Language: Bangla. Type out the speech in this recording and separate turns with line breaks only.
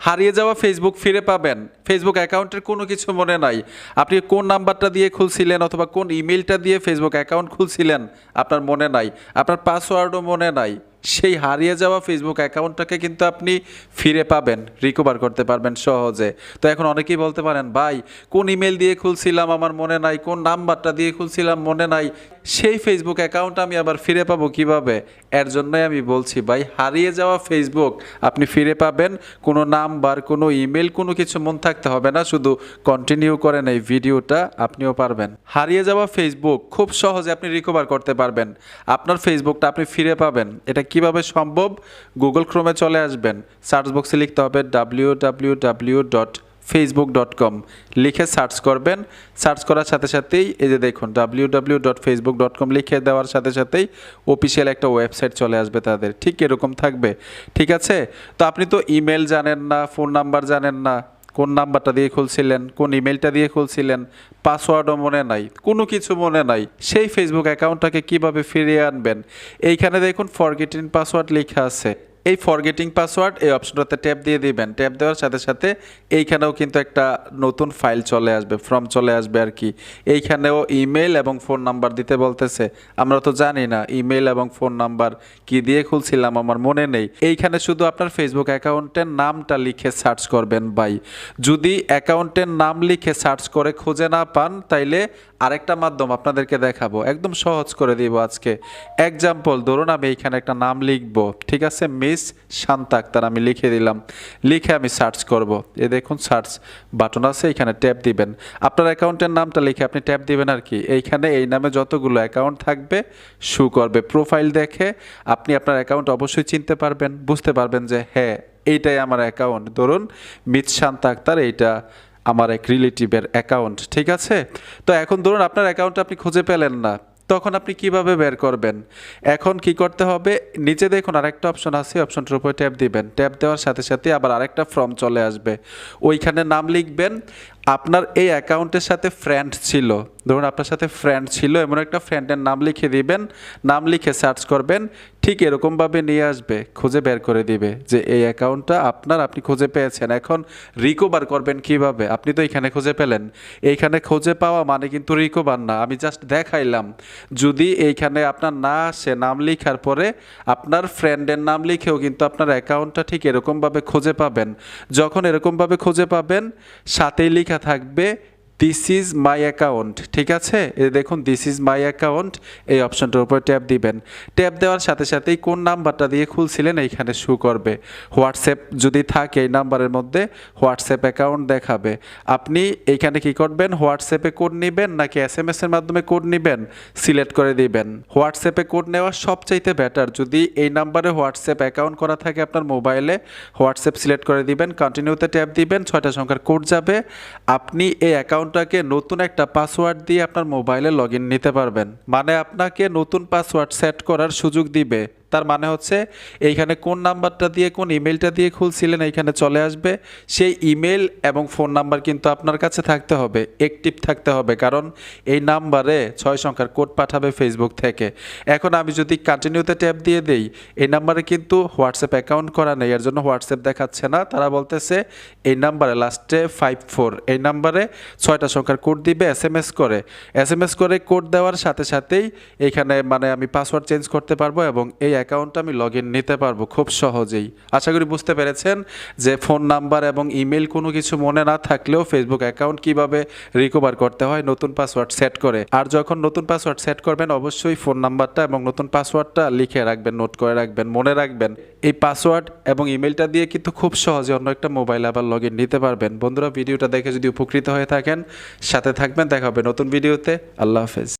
হারিয়ে যাওয়া ফেসবুক ফিরে পাবেন। ফেসবুক অ্যাকাউন্টের কোনো কিছু মনে নাই। আপনি কোন নাম্বারটা দিয়ে খুলছিলেন অথবা কোন ইমেলটা দিয়ে ফেসবুক অ্যাকাউন্ট খুলছিলেন আপনার মনে নাই। আপনার পাসওয়ার্ডও মনে নাই। সেই হারিয়ে যাওয়া ফেসবুক অ্যাকাউন্টটাকে কিন্তু আপনি ফিরে পাবেন রিকভার করতে পারবেন সহজে। তো এখন অনেকেই বলতে পারেন, ভাই, কোন ইমেল দিয়ে খুলছিলাম? আমার মনে নাই। কোন নাম্বারটা দিয়ে খুলছিলাম? মনে নাই। সেই ফেসবুক অ্যাকাউন্ট আমি আবার ফিরে পাবো কীভাবে? এর জন্যই আমি বলছি, ভাই, হারিয়ে যাওয়া ফেসবুক আপনি ফিরে পাবেন। কোনো নাম্বার, কোনো ইমেল কোনো কিছু মন থাকতে হবে না। শুধু কন্টিনিউ করেন এই ভিডিওটা, আপনিও পারবেন। হারিয়ে যাওয়া ফেসবুক খুব সহজে আপনি রিকভার করতে পারবেন। আপনার ফেসবুকটা আপনি ফিরে পাবেন। এটা কীভাবে সম্ভব? গুগল ক্রোমে চলে আসবেন। সার্চ বক্সে লিখতে হবে W W W dot Facebook dot com লিখে সার্চ করবেন। সার্চ করার সাথে সাথেই এই যে দেখুন W W dot Facebook dot com লিখে দেওয়ার সাথে সাথেই অফিসিয়াল একটা ওয়েবসাইট চলে আসবে তাদের। ঠিক এরকম থাকবে। ঠিক আছে? তো আপনি তো ইমেল জানেন না ফোন নাম্বার জানেন না। কোন নাম্বারটা দিয়ে খুলছিলেন, কোন ইমেলটা দিয়ে খুলছিলেন পাসওয়ার্ডও মনে নাই, কোনো কিছু মনে নাই, সেই ফেসবুক অ্যাকাউন্টটাকে কীভাবে ফিরিয়ে আনবেন? এইখানে দেখুন ফরগেটিন পাসওয়ার্ড লেখা আছে। এই ফরগেটিং পাসওয়ার্ড এই অপশনটাতে ট্যাপ দিয়ে দিবেন। ট্যাপ দেওয়ার সাথে সাথে এইখানেও কিন্তু একটা নতুন ফাইল চলে আসবে ফর্ম চলে আসবে আর কি। এইখানেও ইমেল এবং ফোন নাম্বার দিতে বলতেছে। আমরা তো জানি না ইমেল এবং ফোন নাম্বার কি দিয়ে খুলছিলাম, আমার মনে নেই। এইখানে শুধু আপনার ফেসবুক অ্যাকাউন্টের নামটা লিখে সার্চ করবেন ভাই। যদি অ্যাকাউন্টের নাম লিখে সার্চ করে খুঁজে না পান, তাইলে আরেকটা মাধ্যম আপনাদেরকে দেখাবো। একদম সহজ করে দিব আজকে। এক্সাম্পল ধরুন আমি এইখানে একটা নাম লিখব। ঠিক আছে? মিস শান্তা আক্তার, আমি লিখে দিলাম। লিখে আমি সার্চ করব। এ দেখুন সার্চ বাটন আছে, এখানে ট্যাপ দিবেন। আপনার অ্যাকাউন্টের নামটা লিখে আপনি ট্যাপ দিবেন আর কি। এইখানে এই নামে যতগুলো অ্যাকাউন্ট থাকবে শু করবে। প্রোফাইল দেখে আপনি আপনার অ্যাকাউন্ট অবশ্যই চিনতে পারবেন, বুঝতে পারবেন যে হ্যাঁ এইটাই আমার অ্যাকাউন্ট ধরুন মিস শান্তা আক্তার, এইটা আমার এক রিলেটিভের অ্যাকাউন্ট ঠিক আছে? তো এখন ধরুন আপনার অ্যাকাউন্ট আপনি খুঁজে পেলেন না। তখন আপনি কীভাবে বের করবেন? এখন কি করতে হবে? নিচে দেখুন আরেকটা অপশন আছে অপশনটার উপরে ট্যাপ দিবেন। ট্যাপ দেওয়ার সাথে সাথে আবার আরেকটা ফর্ম চলে আসবে। ওইখানে নাম লিখবেন আপনার এই অ্যাকাউন্টের সাথে ফ্রেন্ড ছিল। ধরুন আপনার সাথে ফ্রেন্ড ছিল, এমন একটা ফ্রেন্ডের নাম লিখে দিবেন, নাম লিখে সার্চ করবেন, ঠিক এরকমভাবে নিয়ে আসবে, খুঁজে বের করে দিবে যে এই অ্যাকাউন্টটা আপনার, আপনি খুঁজে পেয়েছেন। এখন রিকভার করবেন কীভাবে? আপনি তো এখানে খুঁজে পেলেন। এইখানে খুঁজে পাওয়া মানে কিন্তু রিকভার না। আমি জাস্ট দেখাইলাম। যদি এইখানে আপনার না আসে নাম লিখার পরে, আপনার ফ্রেন্ডের নাম লিখেও কিন্তু আপনার অ্যাকাউন্টটা ঠিক এরকমভাবে খুঁজে পাবেন। যখন এরকমভাবে খুঁজে পাবেন, সাথেই লেখা থাকবে। দিস ইজ মাই অ্যাকাউন্ট ঠিক আছে? দেখুন দিস ইজ মাই অ্যাকাউন্ট এই অপশনটার উপর ট্যাপ দিবেন। ট্যাপ দেওয়ার সাথে সাথেই কোন নাম্বারটা দিয়ে খুলছিলেন এইখানে শু করবে। হোয়াটসঅ্যাপ যদি থাকে এই নাম্বারের মধ্যে, হোয়াটসঅ্যাপ অ্যাকাউন্ট দেখাবে। আপনি এইখানে কি করবেন? হোয়াটসঅ্যাপে কোড নেবেন নাকি এস এম এস এর মাধ্যমে কোড নেবেন? সিলেক্ট করে দিবেন। হোয়াটসঅ্যাপে কোড নেওয়া সবচাইতে বেটার যদি এই নাম্বারে হোয়াটসঅ্যাপ অ্যাকাউন্ট করা থাকে আপনার মোবাইলে হোয়াটসঅ্যাপ সিলেক্ট করে দিবেন কন্টিনিউতে ট্যাপ দিবেন, ছয়টা সংখ্যার কোড যাবে। আপনি এই অ্যাকাউন্টটাকে নতুন একটা পাসওয়ার্ড দিয়ে আপনার মোবাইলে লগ নিতে পারবেন। মানে আপনাকে নতুন পাসওয়ার্ড সেট করার সুযোগ দিবে। তার মানে হচ্ছে এইখানে কোন নাম্বারটা দিয়ে, কোন ইমেলটা দিয়ে খুলছিলেন, এইখানে চলে আসবে। সেই ইমেল এবং ফোন নাম্বার কিন্তু আপনার কাছে থাকতে হবে অ্যাক্টিভ থাকতে হবে। কারণ এই নাম্বারে ছয় সংখ্যার কোড পাঠাবে ফেসবুক থেকে। এখন আমি যদি কন্টিনিউতে ট্যাপ দিয়ে দেই, এই নাম্বারে কিন্তু হোয়াটসঅ্যাপ অ্যাকাউন্ট করা নেই, এর জন্য হোয়াটসঅ্যাপ দেখাচ্ছে না। তারা বলতেছে, এই নাম্বারে লাস্টে ফাইভ ফোর এই নাম্বারে ছয়টা সংখ্যার কোড দিবে এস এম এস করে। এস এম এস করে কোড দেওয়ার সাথে সাথেই এখানে মানে আমি পাসওয়ার্ড চেঞ্জ করতে পারব এবং এই অ্যাকাউন্টটা আমি লগ নিতে পারব খুব সহজেই। আশা করি বুঝতে পেরেছেন যে ফোন নাম্বার এবং ইমেল কোনো কিছু মনে না থাকলেও ফেসবুক অ্যাকাউন্ট কীভাবে রিকভার করতে হয়, নতুন পাসওয়ার্ড সেট করে। আর যখন নতুন পাসওয়ার্ড সেট করবেন, অবশ্যই ফোন নাম্বারটা এবং নতুন পাসওয়ার্ডটা লিখে রাখবেন নোট করে রাখবেন, মনে রাখবেন। এই পাসওয়ার্ড এবং ইমেলটা দিয়ে কিন্তু খুব সহজে অন্য একটা মোবাইল আবার লগ নিতে পারবেন। বন্ধুরা, ভিডিওটা দেখে যদি উপকৃত হয়ে থাকেন, সাথে থাকবেন, দেখা হবে নতুন ভিডিওতে আল্লাহ হাফেজ।